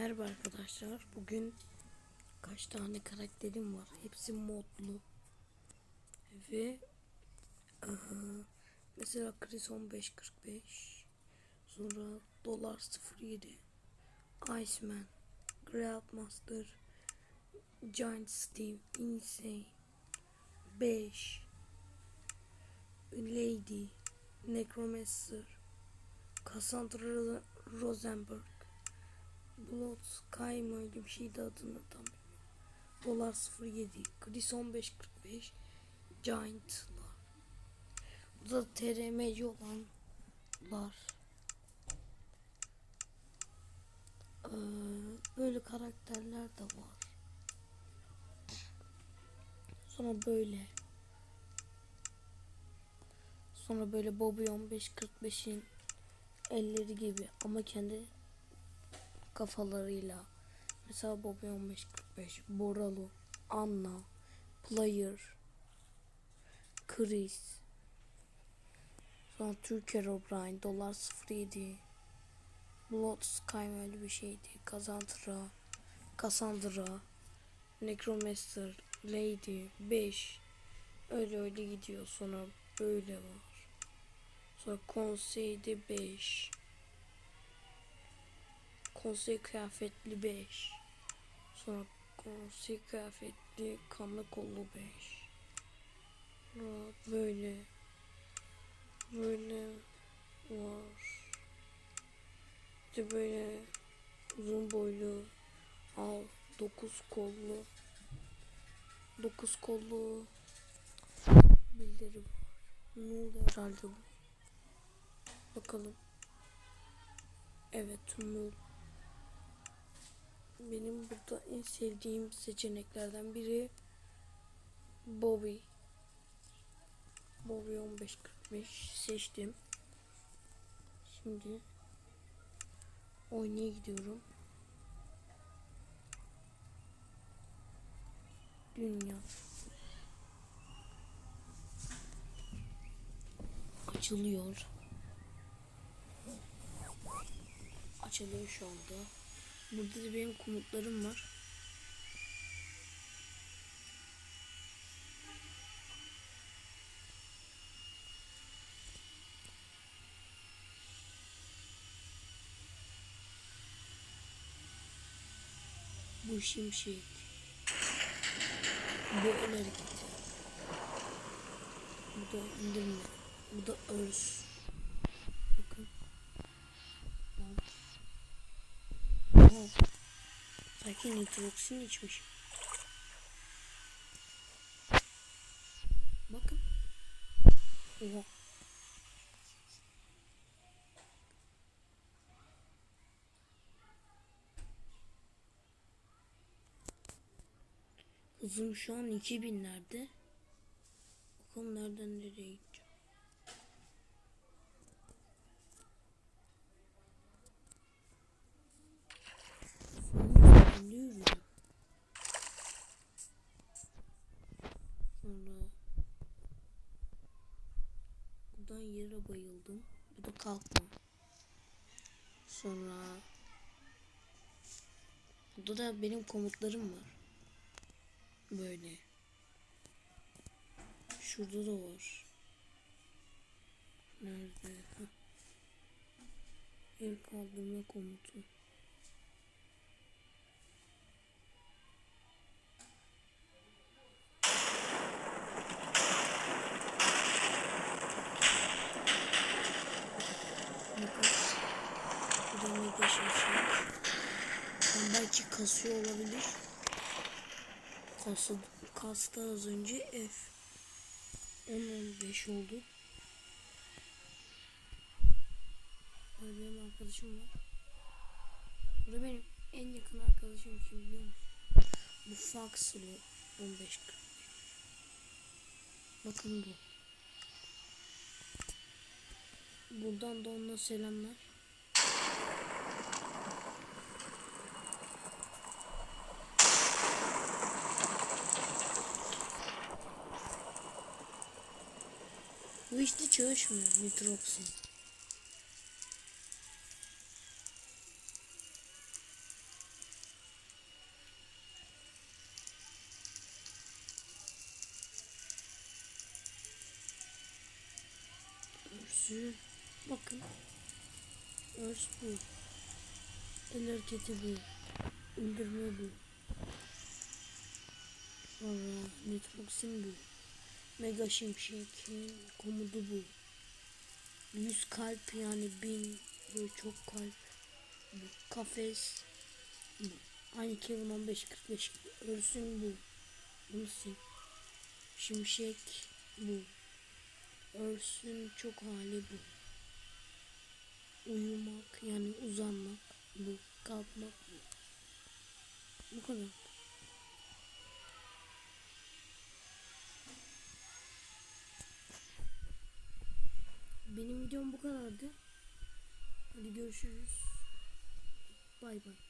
Merhaba arkadaşlar. Bugün kaç tane karakterim var? Hepsi modlu. Ve eee, mesela Chris 1545 sonra Dolar 07 Iceman Grandmaster Giant Steve Insane 5 Lady Necromancer Cassandra Rosenberg Blood Sky mı öyle bir şeydi adını tam. Dolar 07 Chris 1545 Giant'lar. Bu da TRM'ci olanlar. Ee, böyle karakterler de var. Sonra böyle. Sonra böyle Bobby 1545'in elleri gibi ama kendi kafalarıyla. Mesela Bobby 1545, Boralu, Anna, Player, Chris, sonra Türker O'Brien, Dolar 07, Blood Sky öyle bir şeydi, Cassandra, Cassandra, Necromancer, Lady, 5, öyle öyle gidiyor. Sonra böyle var. Sonra Konsey'de 5. Konsey kıyafetli 5. Sonra konsey kıyafetli kanlı kollu 5. Sonra böyle böyle var. İşte böyle uzun boylu al 9 kollu 9 kollu bildiri. Ne oluyor herhalde bu? Bakalım. Evet, Null. Benim burada en sevdiğim seçeneklerden biri Bobby. Bobby 1545 seçtim. Şimdi oynaya gidiyorum. Dünya. Açılıyor. Açılıyor şu anda. Burada da benim komutlarım var. Bu şimşek. Bu el. Bu da indirme. Bu da örs. Bakın. Sanki nitroksin içmiş. Bakın. Oha. Hızım şu an 2000'lerde. Bakalım nereden nereye gideceğim. Bayıldım. Bu da kalkma. Sonra burada da benim komutlarım var. Böyle. Şurada da var. Nerede? Heh. El kaldırma komutu. Bakın. Bu da mega şaşırmış. Ben belki kasıyor olabilir. Kası, kasta az önce F. 10-15 oldu. Burada benim arkadaşım var. Burada benim en yakın arkadaşım kim biliyor musun? Bu Fox'lı 15 40. Bakın bu. Buradan da ona selamlar. Abi işte çalışmıyor Nitrox'un. Örsü. Bakın. Örs bu. El hareketi bu. Öldürme bu. Valla Nitrox'un bu mega şimşekin komodu bu. 100 kalp yani 1000 böyle çok kalp. Bu kafes. Bu. Aynı Kevin 1545 gibi. Örsün bu. Bunu sil şimşek bu. Örsün çok hali bu. Uyumak yani uzanmak bu. Kalkmak bu. Bu kadar benim videom bu kadardı. Hadi görüşürüz. Bay bay